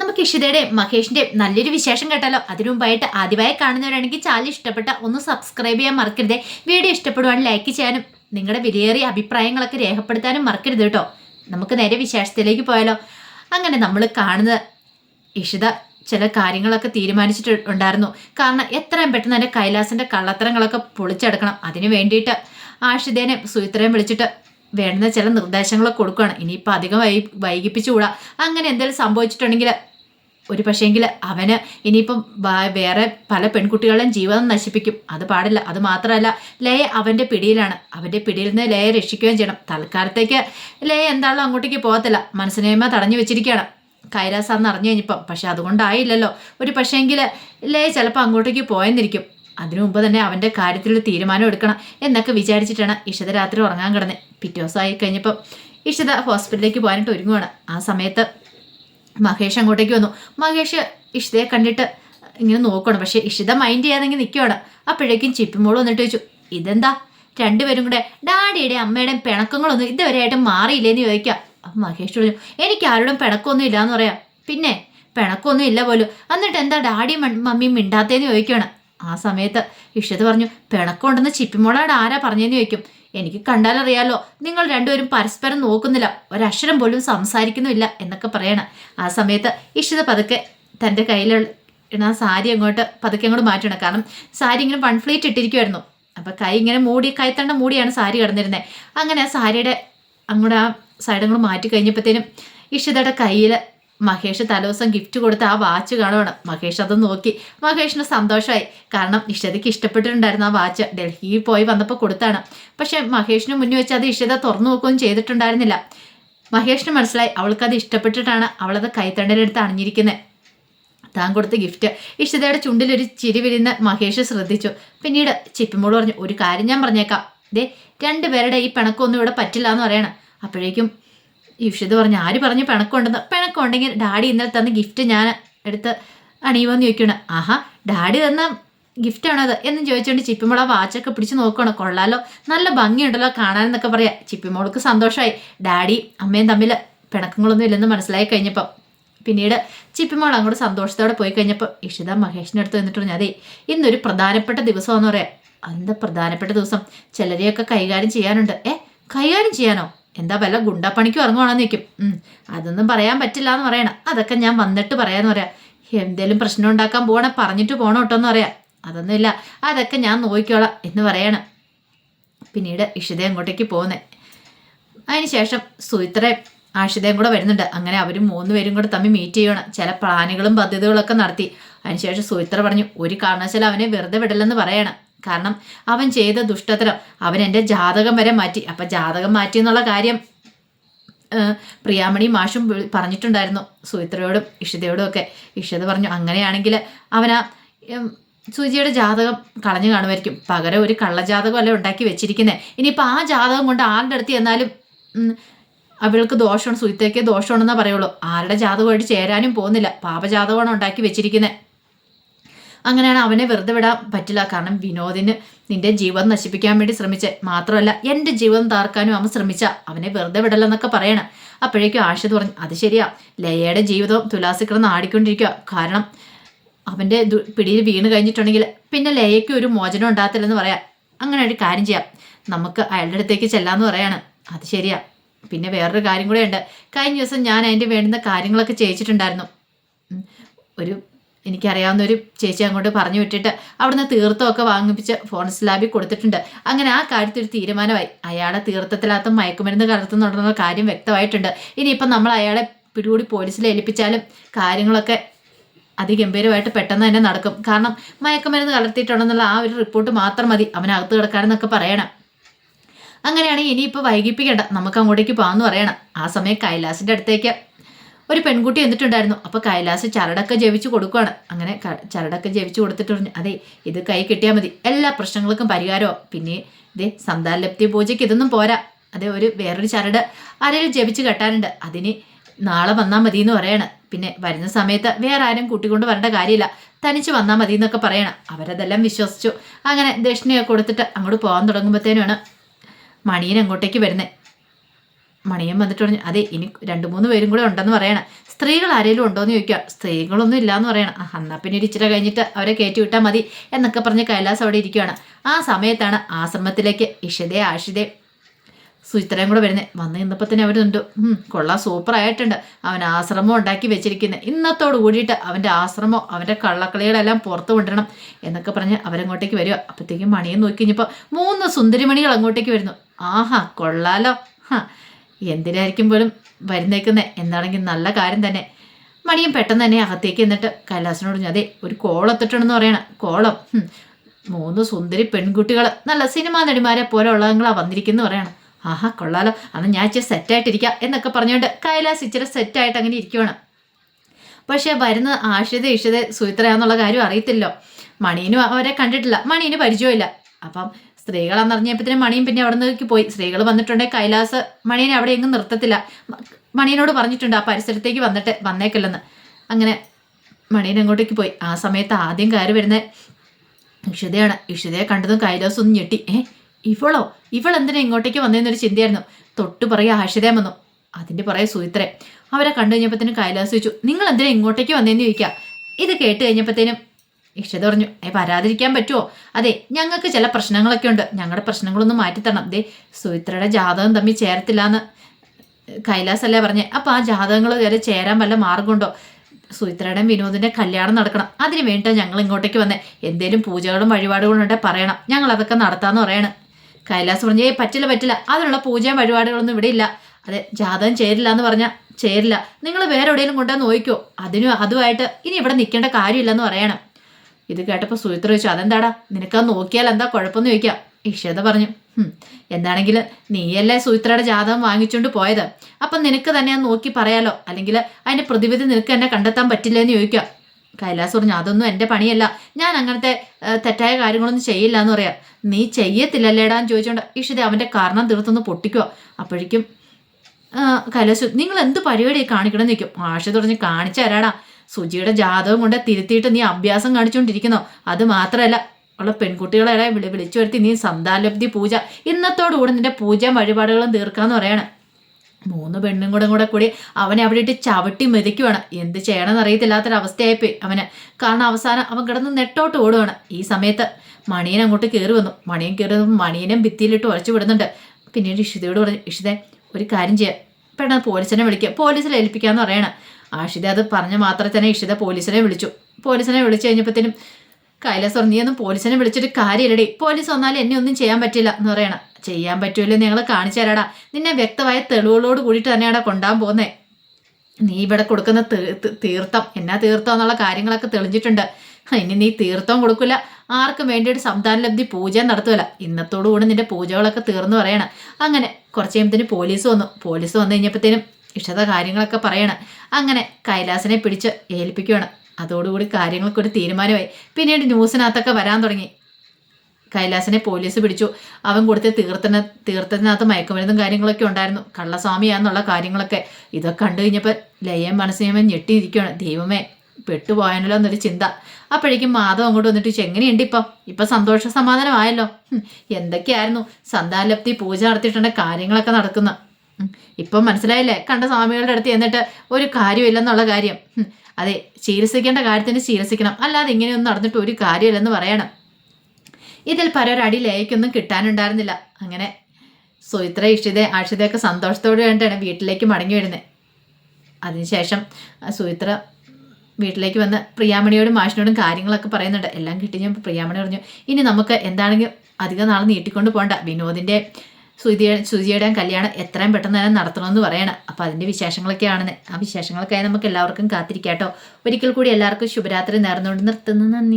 നമുക്ക് ഇഷിതയുടെയും മഹേഷിന്റെയും നല്ലൊരു വിശേഷം കേട്ടാലോ? അതിനു മുമ്പായിട്ട് ആദ്യമായി കാണുന്നവരാണെങ്കിൽ ചാനൽ ഇഷ്ടപ്പെട്ട ഒന്ന് സബ്സ്ക്രൈബ് ചെയ്യാൻ മറക്കരുത്. വീഡിയോ ഇഷ്ടപ്പെടുവാൻ ലൈക്ക് ചെയ്യാനും നിങ്ങളുടെ വിലയേറിയ അഭിപ്രായങ്ങളൊക്കെ രേഖപ്പെടുത്താനും മറക്കരുത് കേട്ടോ. നമുക്ക് നേരെ വിശേഷത്തിലേക്ക് പോയാലോ? അങ്ങനെ നമ്മൾ കാണുന്നത് ഇഷിത ചില കാര്യങ്ങളൊക്കെ തീരുമാനിച്ചിട്ടുണ്ടായിരുന്നു കാരണം എത്രയും പെട്ടെന്ന് തന്നെ കൈലാസിന്റെ കള്ളത്തരങ്ങളൊക്കെ പൊളിച്ചെടുക്കണം. അതിന് വേണ്ടിയിട്ട് ആഷിതേനെ സുയിത്രയും വിളിച്ചിട്ട് വേണ്ടുന്ന ചില നിർദ്ദേശങ്ങളൊക്കെ കൊടുക്കുകയാണ്. ഇനിയിപ്പോൾ അധികം വൈ വൈകിപ്പിച്ചുകൂടാ. അങ്ങനെ എന്തെങ്കിലും സംഭവിച്ചിട്ടുണ്ടെങ്കിൽ ഒരു പക്ഷേങ്കിൽ അവന് ഇനിയിപ്പം വേറെ പല പെൺകുട്ടികളുടെയും ജീവിതം നശിപ്പിക്കും. അത് പാടില്ല. അത് മാത്രമല്ല ലയ അവന്റെ പിടിയിലാണ്. അവന്റെ പിടിയിൽ നിന്ന് ലയെ രക്ഷിക്കുകയും ചെയ്യണം. തൽക്കാലത്തേക്ക് ലയ എന്താണല്ലോ അങ്ങോട്ടേക്ക് പോകത്തില്ല. മനസ്സിനേമ തടഞ്ഞു വെച്ചിരിക്കുകയാണ്. കൈരാസാന്ന് അറിഞ്ഞു കഴിഞ്ഞപ്പം. പക്ഷെ അതുകൊണ്ടായില്ലല്ലോ. ഒരു പക്ഷേങ്കിൽ ലയ ചിലപ്പോൾ അങ്ങോട്ടേക്ക് പോയെന്നിരിക്കും. അതിനു മുമ്പ് തന്നെ അവന്റെ കാര്യത്തിൽ തീരുമാനം എടുക്കണം എന്നൊക്കെ വിചാരിച്ചിട്ടാണ് ഇഷിത രാത്രി ഉറങ്ങാൻ കിടന്നത് പിറ്റേ ദിവസമായി കഴിഞ്ഞപ്പം ഇഷിത ഹോസ്പിറ്റലിലേക്ക് പോകാനായിട്ട് ഒരുങ്ങുവാണ്. ആ സമയത്ത് മഹേഷ് അങ്ങോട്ടേക്ക് വന്നു. മഹേഷ് ഇഷിതയെ കണ്ടിട്ട് ഇങ്ങനെ നോക്കണം പക്ഷേ ഇഷിത മൈൻഡ് ചെയ്യാതെങ്കിൽ നിൽക്കുവാണ് അപ്പോഴേക്കും ചിപ്പിമോൾ വന്നിട്ട് ചോദിച്ചു ഇതെന്താ? രണ്ടുപേരും കൂടെ ഡാഡിയുടെയും അമ്മയുടെയും പിണക്കങ്ങളൊന്നും ഇതുവരെയായിട്ട് മാറിയില്ലേന്ന് ചോദിക്കാം. അപ്പം മഹേഷ് പറഞ്ഞു എനിക്ക് ആരോടും പിണക്കമൊന്നും ഇല്ലാന്ന് പറയാം. പിന്നെ പിണക്കമൊന്നും ഇല്ല പോലും. എന്നിട്ട് എന്താ ഡാഡിയും മമ്മിയും മിണ്ടാത്തേന്ന് ചോദിക്കുകയാണ് ആ സമയത്ത് ഇഷ്ടത്ത് പറഞ്ഞു പിണക്കമുണ്ടെന്ന് ചിപ്പിമോളോട് ആരാ പറഞ്ഞതെന്ന് ചോദിക്കും. എനിക്ക് കണ്ടാലറിയാലോ നിങ്ങൾ രണ്ടുപേരും പരസ്പരം നോക്കുന്നില്ല ഒരക്ഷരം പോലും സംസാരിക്കുന്നുമില്ല എന്നൊക്കെ പറയണം. ആ സമയത്ത് ഇഷിത പതുക്കെ തന്റെ കയ്യിലുള്ള ആ സാരി അങ്ങോട്ട് പതുക്കെ അങ്ങോട്ട് മാറ്റണം. കാരണം സാരി ഇങ്ങനെ വൺ ഫ്ലീറ്റ് ഇട്ടിരിക്കുമായിരുന്നു അപ്പം കൈ ഇങ്ങനെ മൂടി കൈത്തണ്ട മൂടിയാണ് സാരി കിടന്നിരുന്നത് അങ്ങനെ ആ സാരിയുടെ അങ്ങോട്ട് ആ സൈഡ് അങ്ങോട്ട് മാറ്റി കഴിഞ്ഞപ്പോഴത്തേനും ഇഷിതയുടെ കയ്യിൽ മഹേഷ് തലേദിവസം ഗിഫ്റ്റ് കൊടുത്ത ആ വാച്ച് കാണുവാണ്. മഹേഷ് അത് നോക്കി. മഹേഷിന് സന്തോഷമായി കാരണം ഇഷ്ടതയ്ക്ക് ഇഷ്ടപ്പെട്ടിട്ടുണ്ടായിരുന്നു ആ വാച്ച് ഡൽഹിയിൽ പോയി വന്നപ്പോൾ കൊടുത്താണ്. പക്ഷേ മഹേഷിന് മുന്നിൽ വെച്ച് അത് ഇഷ്ടത തുറന്നു നോക്കുകയും ചെയ്തിട്ടുണ്ടായിരുന്നില്ല. മഹേഷിന് മനസ്സിലായി. അവൾക്ക് അത് ഇഷ്ടപ്പെട്ടിട്ടാണ് അവളത് കൈത്തണ്ടലെടുത്ത് അണിഞ്ഞിരിക്കുന്നത് താൻ കൊടുത്ത ഗിഫ്റ്റ് ഇഷ്ടതയുടെ ചുണ്ടിലൊരു ചിരി വിരുന്ന് മഹേഷ് ശ്രദ്ധിച്ചു. പിന്നീട് ചിപ്പിമോട് പറഞ്ഞു ഒരു കാര്യം ഞാൻ പറഞ്ഞേക്കാം. ദേ രണ്ടുപേരുടെ ഈ പിണക്കൊന്നും ഇവിടെ പറ്റില്ല എന്ന് പറയണം. അപ്പോഴേക്കും ഇഷിത പറഞ്ഞു ആര് പറഞ്ഞു പിണക്കമുണ്ടെന്ന്? പിണക്കമുണ്ടെങ്കിൽ ഡാഡി ഇന്നലെ തന്ന ഗിഫ്റ്റ് ഞാൻ എടുത്ത് അണിയുമെന്ന് ചോദിക്കണം ആഹാ ഡാഡി തന്ന ഗിഫ്റ്റാണോ അത്? എന്നും ചോദിച്ചുകൊണ്ട് ചിപ്പിമോൾ ആ വാച്ചൊക്കെ പിടിച്ച് നോക്കണം കൊള്ളാലോ. നല്ല ഭംഗിയുണ്ടല്ലോ കാണാനെന്നൊക്കെ പറയാം. ചിപ്പിമോൾക്ക് സന്തോഷമായി ഡാഡി അമ്മയും തമ്മിൽ പിണക്കങ്ങളൊന്നും ഇല്ലെന്ന് മനസ്സിലായി കഴിഞ്ഞപ്പം. പിന്നീട് ചിപ്പിമോൾ അങ്ങോട്ട് സന്തോഷത്തോടെ പോയി കഴിഞ്ഞപ്പോൾ ഇഷിത മഹേഷിന്റെ അടുത്ത് നിന്നിട്ട് പറഞ്ഞു അതെ ഇന്നൊരു പ്രധാനപ്പെട്ട ദിവസമെന്ന് പറയാം. എന്താ പ്രധാനപ്പെട്ട ദിവസം? ചിലരെയൊക്കെ കൈകാര്യം ചെയ്യാനുണ്ട്. ഏ കൈകാര്യം ചെയ്യാനോ? എന്താ വല്ല ഗുണ്ടപ്പണിക്കും ഇറങ്ങുവാണെന്ന് നിൽക്കും അതൊന്നും പറയാൻ പറ്റില്ല എന്ന് പറയണം. അതൊക്കെ ഞാൻ വന്നിട്ട് പറയാന്ന് പറയാം. എന്തേലും പ്രശ്നം ഉണ്ടാക്കാൻ പോകണേ പറഞ്ഞിട്ട് പോകണം കേട്ടോ എന്ന് പറയാം. അതൊന്നുമില്ല. അതൊക്കെ ഞാൻ നോക്കിക്കോളാം എന്ന് പറയണം. പിന്നീട് ഇഷിത അങ്ങോട്ടേക്ക് പോകുന്നേ അതിനുശേഷം സുയിത്രയും ആഷിതയും കൂടെ വരുന്നുണ്ട്. അങ്ങനെ അവരും മൂന്ന് പേരും കൂടെ തമ്മിൽ മീറ്റ് ചെയ്യണം ചില പ്ലാനുകളും പദ്ധതികളൊക്കെ നടത്തി. അതിനുശേഷം സുയിത്ര പറഞ്ഞു ഒരു കാരണവശാലും അവനെ വെറുതെ വിടലെന്ന് പറയണം. കാരണം അവൻ ചെയ്ത ദുഷ്ടത്തരം. അവൻ എന്റെ ജാതകം വരെ മാറ്റി. അപ്പം ജാതകം മാറ്റി എന്നുള്ള കാര്യം പ്രിയാമണി മാഷും പറഞ്ഞിട്ടുണ്ടായിരുന്നു സുയിത്രയോടും ഇഷിതയോടും ഒക്കെ. ഇഷിത പറഞ്ഞു അങ്ങനെയാണെങ്കിൽ അവനാ സുചിയുടെ ജാതകം കളഞ്ഞു കാണുമായിരിക്കും. പകരം ഒരു കള്ളജാതകം അല്ല ഉണ്ടാക്കി വെച്ചിരിക്കുന്നത് ഇനിയിപ്പോൾ ആ ജാതകം കൊണ്ട് ആരുടെ അടുത്ത് എന്നാലും അവൾക്ക് ദോഷമാണ് സുയിത്തേക്ക് ദോഷമാണെന്നേ പറയുള്ളൂ. ആരുടെ ജാതകമായിട്ട് ചേരാനും പോകുന്നില്ല. പാപജാതകമാണ് ഉണ്ടാക്കി വെച്ചിരിക്കുന്നത് അങ്ങനെയാണ് അവനെ വെറുതെ വിടാൻ പറ്റില്ല. കാരണം വിനോദിന് നിന്റെ ജീവൻ നശിപ്പിക്കാൻ വേണ്ടി ശ്രമിച്ച്. മാത്രമല്ല എന്റെ ജീവൻ താർക്കാനും അവൻ ശ്രമിച്ച. അവനെ വെറുതെ വിടലെന്നൊക്കെ പറയണം. അപ്പോഴേക്കും ആഷിത് പറഞ്ഞു അത് ശരിയാ. ലയയുടെ ജീവിതവും തുലാസിക്കിടന്ന് ആടിക്കൊണ്ടിരിക്കുക കാരണം അവന്റെ പിടിയിൽ വീണ് കഴിഞ്ഞിട്ടുണ്ടെങ്കിൽ പിന്നെ ലയയ്ക്ക് ഒരു മോചനം ഉണ്ടാകത്തില്ലെന്ന് പറയാം. അങ്ങനെ ഒരു കാര്യം ചെയ്യാം. നമുക്ക് അയാളുടെ അടുത്തേക്ക് ചെല്ലാമെന്ന് പറയാണ്. അത് ശരിയാ. പിന്നെ വേറൊരു കാര്യം കൂടെ ഉണ്ട്. കഴിഞ്ഞ ദിവസം ഞാൻ അതിന്റെ വേണ്ടുന്ന കാര്യങ്ങളൊക്കെ ചെയ്യിച്ചിട്ടുണ്ടായിരുന്നു. ഒരു എനിക്കറിയാവുന്ന ഒരു ചേച്ചി അങ്ങോട്ട് പറഞ്ഞു വിട്ടിട്ട് അവിടുന്ന് തീർത്ഥമൊക്കെ വാങ്ങിപ്പിച്ച് ഫോറൻസ് ലാബിൽ കൊടുത്തിട്ടുണ്ട്. അങ്ങനെ ആ കാര്യത്തിൽ ഒരു തീരുമാനമായി. അയാളെ തീർത്ഥത്തിലാത്ത മയക്കുമരുന്ന് കലർത്തുന്നുണ്ടെന്ന കാര്യം വ്യക്തമായിട്ടുണ്ട്. ഇനിയിപ്പം നമ്മൾ അയാളെ പിടികൂടി പോലീസിൽ ഏൽപ്പിച്ചാലും കാര്യങ്ങളൊക്കെ അതിഗംഭീരമായിട്ട് പെട്ടെന്ന് തന്നെ നടക്കും. കാരണം മയക്കുമരുന്ന് കലർത്തിയിട്ടുണ്ടെന്നുള്ള ആ ഒരു റിപ്പോർട്ട് മാത്രം മതി. അവനകത്ത് കിടക്കാനെന്നൊക്കെ പറയണം. അങ്ങനെയാണെങ്കിൽ ഇനിയിപ്പോൾ വൈകിപ്പിക്കേണ്ട. നമുക്ക് അങ്ങോട്ടേക്ക് പോകാമെന്ന് പറയണം. ആ സമയം കൈലാസിന്റെ അടുത്തേക്ക് ഒരു പെൺകുട്ടി എന്നിട്ടുണ്ടായിരുന്നു അപ്പോൾ കൈലാസ് ചരടൊക്കെ ജവിച്ചു കൊടുക്കുകയാണ് അങ്ങനെ ചരടൊക്കെ ജവിച്ചു കൊടുത്തിട്ട് പറഞ്ഞു അതെ ഇത് കൈ കിട്ടിയാൽ മതി. എല്ലാ പ്രശ്നങ്ങൾക്കും പരിഹാരമോ. പിന്നെ ഇതേ സന്താലപ്തി പൂജയ്ക്ക് ഇതൊന്നും പോരാ. അതെ ഒരു വേറൊരു ചരട് ആരെങ്കിലും ജപിച്ച് കെട്ടാനുണ്ട്. അതിന് നാളെ വന്നാൽ മതി എന്ന് പറയണം. പിന്നെ വരുന്ന സമയത്ത് വേറെ ആരും കൂട്ടിക്കൊണ്ട് വരേണ്ട കാര്യമില്ല. തനിച്ച് വന്നാൽ മതി എന്നൊക്കെ പറയണം. അവരതെല്ലാം വിശ്വസിച്ചു. അങ്ങനെ ദക്ഷിണയൊക്കെ കൊടുത്തിട്ട് അങ്ങോട്ട് പോകാൻ തുടങ്ങുമ്പോഴത്തേനുമാണ് മണിയൻ അങ്ങോട്ടേക്ക് വരുന്നത് മണിയൻ വന്നിട്ട് പറഞ്ഞു അതെ ഇനി രണ്ട് മൂന്ന് പേരും കൂടെ ഉണ്ടെന്ന് പറയണം. സ്ത്രീകൾ ആരെങ്കിലും ഉണ്ടോയെന്ന് ചോദിക്കുക. സ്ത്രീകളൊന്നും ഇല്ലയെന്ന് പറയണം. എന്നാൽ പിന്നെ ഒരു ഇച്ചിരി കഴിഞ്ഞിട്ട് അവരെ കയറ്റി വിട്ടാൽ മതി എന്നൊക്കെ പറഞ്ഞ് കൈലാസ് അവിടെ ഇരിക്കുകയാണ് ആ സമയത്താണ് ആശ്രമത്തിലേക്ക് ഇഷിതേ ആഷിതേ സുചിത്രയും കൂടെ വരുന്നത് വന്ന് നിന്നപ്പോൾ തന്നെ അവരുണ്ട് കൊള്ളാം സൂപ്പറായിട്ടുണ്ട് അവൻ ആശ്രമം ഉണ്ടാക്കി വെച്ചിരിക്കുന്നത് ഇന്നത്തോട് കൂടിയിട്ട് അവന്റെ ആശ്രമം അവന്റെ കള്ളക്കളികളെല്ലാം പുറത്തു കൊണ്ടുവരണം എന്നൊക്കെ പറഞ്ഞ് അവരങ്ങോട്ടേക്ക് വരിക. അപ്പോഴത്തേക്കും മണിയെ നോക്കി കഴിഞ്ഞപ്പോൾ മൂന്ന് സുന്ദരിമണികൾ അങ്ങോട്ടേക്ക് വരുന്നു. ആഹാ കൊള്ളാലോ. ഹാ എന്തിനായിരിക്കും പോലും വരുന്നേക്കുന്നത് എന്താണെങ്കിൽ നല്ല കാര്യം തന്നെ. മണിയും പെട്ടെന്ന് തന്നെ അകത്തേക്ക് എന്നിട്ട് കൈലാസിനോട് അതെ ഒരു കോളെത്തിട്ടുണ്ടെന്ന് പറയണം. കോളം. മൂന്ന് സുന്ദരി പെൺകുട്ടികൾ നല്ല സിനിമാ നടിമാരെ പോലെ ഉള്ളതുങ്ങളാ വന്നിരിക്കുന്നു പറയണം. ആഹാ കൊള്ളാലോ. അന്ന് ഞാൻ ഇച്ചിരി സെറ്റായിട്ടിരിക്കാം എന്നൊക്കെ പറഞ്ഞുകൊണ്ട് കൈലാസ് ഇച്ചിരി സെറ്റായിട്ട് അങ്ങനെ ഇരിക്കുവാണ്. പക്ഷേ വരുന്ന ആഷിത ഇഷിത സുയിത്രയാന്നുള്ള കാര്യം അറിയത്തില്ലോ. മണീനും അവരെ കണ്ടിട്ടില്ല. മണീന് പരിചയമില്ല അപ്പം സ്ത്രീകളാന്ന് അറിഞ്ഞപ്പോഴത്തേനും മണിയും പിന്നെ അവിടെ നിന്നേക്ക് പോയി. സ്ത്രീകൾ വന്നിട്ടുണ്ടെങ്കിൽ കൈലാസ് മണിയെ അവിടെ എങ്ങും നിർത്തത്തില്ല. മണിയനോട് പറഞ്ഞിട്ടുണ്ട് ആ പരിസരത്തേക്ക് വന്നിട്ട് വന്നേക്കില്ലെന്ന്. അങ്ങനെ മണിയൻ അങ്ങോട്ടേക്ക് പോയി. ആ സമയത്ത് ആദ്യം കയറി വരുന്ന ഇഷിതയാണ് ഇഷിതയെ കണ്ടതും കൈലാസം ഒന്ന് ഞെട്ടി. ഏ ഇവളോ? ഇവൾ എന്തിനാ ഇങ്ങോട്ടേക്ക് വന്നതെന്നൊരു ചിന്തയായിരുന്നു. തൊട്ട് പറയുക ആഷിതയം വന്നു. അതിന്റെ പുറകെ സുയിത്രേ അവരെ കണ്ടു കഴിഞ്ഞപ്പോഴത്തേനും കൈലാസ് ചോദിച്ചു നിങ്ങൾ എന്തിനാ ഇങ്ങോട്ടേക്ക് വന്നതെന്ന് ചോദിക്കുക ഇത് കേട്ട് കഴിഞ്ഞപ്പോഴത്തേനും ഇഷ്ടത പറഞ്ഞു ഏ വരാതിരിക്കാൻ പറ്റുമോ അതെ ഞങ്ങൾക്ക് ചില പ്രശ്നങ്ങളൊക്കെ ഉണ്ട്. ഞങ്ങളുടെ പ്രശ്നങ്ങളൊന്നും മാറ്റിത്തരണം. ദേ സുയിത്രയുടെ ജാതകം തമ്മിൽ ചേരത്തില്ല എന്ന് കൈലാസ് അല്ലേ പറഞ്ഞേ. അപ്പോൾ ആ ജാതകങ്ങൾ വരെ ചേരാൻ വല്ല മാർഗമുണ്ടോ സുയിത്രയുടെയും വിനോദിന്റെ കല്യാണം നടക്കണം. അതിന് വേണ്ടിയിട്ട് ഞങ്ങൾ ഇങ്ങോട്ടേക്ക് വന്നേ. എന്തേലും പൂജകളും വഴിപാടുകളും ഉണ്ടെ പറയണം. ഞങ്ങൾ അതൊക്കെ നടത്താന്ന് പറയണം. കൈലാസ് പറഞ്ഞു ഏ പറ്റില്ല പറ്റില്ല. അതിനുള്ള പൂജയും വഴിപാടുകളൊന്നും ഇവിടെ ഇല്ല. അതെ ജാതകം ചേരില്ല എന്ന് പറഞ്ഞാൽ ചേരില്ല. നിങ്ങൾ വേറെ എവിടെയെങ്കിലും കൊണ്ടുവന്ന് നോക്കിക്കോ അതിനും അതുമായിട്ട് ഇനി ഇവിടെ നിൽക്കേണ്ട കാര്യമില്ലെന്ന് പറയണം. ഇത് കേട്ടപ്പോൾ സുഹിത്ര ചോദിച്ചു അതെന്താടാ? നിനക്കത് നോക്കിയാൽ എന്താ കുഴപ്പമെന്ന് ചോദിക്കാം. ഇഷത പറഞ്ഞു എന്താണെങ്കിലും നീയല്ലേ സുഹിത്രയുടെ ജാതകം വാങ്ങിച്ചുകൊണ്ട് പോയത്? അപ്പൊ നിനക്ക് തന്നെ അത് നോക്കി പറയാലോ? അല്ലെങ്കിൽ അതിന്റെ പ്രതിവിധി നിനക്ക് എന്നെ കണ്ടെത്താൻ പറ്റില്ലെന്ന് ചോദിക്കാം. കൈലാസ് പറഞ്ഞു അതൊന്നും എന്റെ പണിയല്ല. ഞാൻ അങ്ങനത്തെ തെറ്റായ കാര്യങ്ങളൊന്നും ചെയ്യില്ല എന്ന് പറയാം. നീ ചെയ്യത്തില്ലല്ലേടാന്ന് ചോദിച്ചോണ്ട് ഇഷിത അവന്റെ കാരണം തീർത്തൊന്ന് പൊട്ടിക്കുക അപ്പോഴേക്കും കൈലാസ് നിങ്ങൾ എന്ത് പരിപാടി കാണിക്കണം നിൽക്കും ആഷ തുടങ്ങി കാണിച്ചു തരാടാ. സുജിയുടെ ജാതകം കൊണ്ട് തിരുത്തിയിട്ട് നീ അഭ്യാസം കാണിച്ചുകൊണ്ടിരിക്കുന്നോ അത് മാത്രമല്ല ഉള്ള പെൺകുട്ടികളെ വിളി വിളിച്ചു വരുത്തി നീ സന്താലബ്ധി പൂജ. ഇന്നത്തോടുകൂടി നിന്റെ പൂജ വഴിപാടുകളും തീർക്കാന്ന് പറയണം. മൂന്ന് പെണ്ണും കൂടെ കൂടെ കൂടി അവനെ അവിടെ ഇട്ട് ചവിട്ടി മെതിക്കുവാണ്. എന്ത് ചെയ്യണമെന്ന് അറിയത്തില്ലാത്തൊരവസ്ഥയായിപ്പോയി അവന്. കാരണം അവസാനം അവൻ കിടന്ന് നെട്ടോട്ട് ഓടുവാണ്. ഈ സമയത്ത് മണിയൻ അങ്ങോട്ട് കയറി വന്നു. മണിയൻ കയറി മണിയനും ഭിത്തിയിലിട്ട് ഉറച്ചു വിടുന്നുണ്ട്. പിന്നീട് ഇഷിതയോട് പറഞ്ഞു ഇഷിതേ ഒരു കാര്യം ചെയ്യാം. പെട്ടെന്ന് പോലീസിനെ വിളിക്കുക. പോലീസിൽ ഏൽപ്പിക്കാന്ന് പറയണം. ആഷിത അത് പറഞ്ഞ മാത്രമേ തന്നെ ഇഷിത പോലീസിനെ വിളിച്ചു. പോലീസിനെ വിളിച്ചു കഴിഞ്ഞപ്പോഴത്തേനും കൈലാസ് നീ ഒന്നും പോലീസിനെ വിളിച്ചിട്ട് കാര്യമില്ലടി. പോലീസ് വന്നാലും എന്നെ ഒന്നും ചെയ്യാൻ പറ്റില്ല എന്ന് പറയണം. ചെയ്യാൻ പറ്റുമല്ലോ ഞങ്ങൾ കാണിച്ചു തരാടാ. നിന്നെ വ്യക്തമായ തെളിവുകളോട് കൂടിയിട്ട് തന്നെയാണ് കൊണ്ടാൻ പോകുന്നേ. നീ ഇവിടെ കൊടുക്കുന്ന തീർത്ഥം. എന്നാ തീർത്ഥം എന്നുള്ള കാര്യങ്ങളൊക്കെ തെളിഞ്ഞിട്ടുണ്ട്. ഇനി നീ തീർത്ഥം കൊടുക്കില്ല. ആർക്കും വേണ്ടിയിട്ട് സംതാനലബ്ധി പൂജ നടത്തുമല്ല ഇന്നത്തോടുകൂടി നിന്റെ പൂജകളൊക്കെ തീർന്നു പറയണം. അങ്ങനെ കുറച്ച് കഴിയുമ്പത്തേന് പോലീസ് വന്നു. പോലീസ് വന്നു കഴിഞ്ഞപ്പോഴത്തേനും ഇഷ്ടത കാര്യങ്ങളൊക്കെ പറയണം. അങ്ങനെ കൈലാസിനെ പിടിച്ച് ഏൽപ്പിക്കുകയാണ് അതോടുകൂടി കാര്യങ്ങൾക്കൊരു തീരുമാനമായി. പിന്നീട് ന്യൂസിനകത്തൊക്കെ വരാൻ തുടങ്ങി. കൈലാസിനെ പോലീസ് പിടിച്ചു. അവൻ കൊടുത്ത തീർത്ഥന തീർത്ഥത്തിനകത്ത് മയക്കുമരുന്നും കാര്യങ്ങളൊക്കെ ഉണ്ടായിരുന്നു. കള്ളസ്വാമിയാന്നുള്ള കാര്യങ്ങളൊക്കെ. ഇതൊക്കെ കണ്ടു കഴിഞ്ഞപ്പോൾ ലയം മനസ്സിനെ ഞെട്ടിയിരിക്കുകയാണ്. ദൈവമേ പെട്ടുപോയാനല്ലോ എന്നൊരു ചിന്ത. അപ്പോഴേക്കും മാധവ് അങ്ങോട്ട് വന്നിട്ട് എങ്ങനെയുണ്ട് ഇപ്പം ഇപ്പം സന്തോഷ സമാധാനമായല്ലോ. എന്തൊക്കെയായിരുന്നു? സന്താലപ്തി പൂജ നടത്തിയിട്ടുണ്ട് കാര്യങ്ങളൊക്കെ നടക്കുന്ന. ഇപ്പം മനസ്സിലായില്ലേ? കണ്ട സ്വാമികളുടെ അടുത്ത് എന്നിട്ട് ഒരു കാര്യമില്ലെന്നുള്ള കാര്യം. അതെ ചികിത്സിക്കേണ്ട കാര്യത്തിന് ചികിത്സിക്കണം. അല്ലാതെ ഇങ്ങനെയൊന്നും നടന്നിട്ട് ഒരു കാര്യമില്ലെന്ന് പറയണം. ഇതിൽ പരൊരടി ലേക്കൊന്നും കിട്ടാനുണ്ടായിരുന്നില്ല. അങ്ങനെ സുയിത്ര ഇഷിത ആഷിതയൊക്കെ സന്തോഷത്തോടെ വേണ്ടിയാണ് വീട്ടിലേക്ക് മടങ്ങി വരുന്നത് അതിനുശേഷം സുയിത്ര വീട്ടിലേക്ക് വന്ന് പ്രിയാമണിയോടും മാഷിനോടും കാര്യങ്ങളൊക്കെ പറയുന്നുണ്ട്. എല്ലാം കിട്ടി ഞാൻ പ്രിയാമണി പറഞ്ഞു ഇനി നമുക്ക് എന്താണെങ്കിലും അധികം നാളെ നീട്ടിക്കൊണ്ട് പോകണ്ട വിനോദിന്റെ സുജിയുടെ സുജിയുടെയും കല്യാണം എത്രയും പെട്ടെന്ന് തന്നെ നടത്തണമെന്ന് പറയണം. അപ്പോൾ അതിന്റെ വിശേഷങ്ങളൊക്കെയാണെന്ന് ആ വിശേഷങ്ങൾക്കായി നമുക്ക് എല്ലാവർക്കും കാത്തിരിക്കാട്ടോ. ഒരിക്കൽ കൂടി എല്ലാവർക്കും ശുഭരാത്രി നേർന്നുകൊണ്ട് നിർത്തുന്നു. നന്ദി.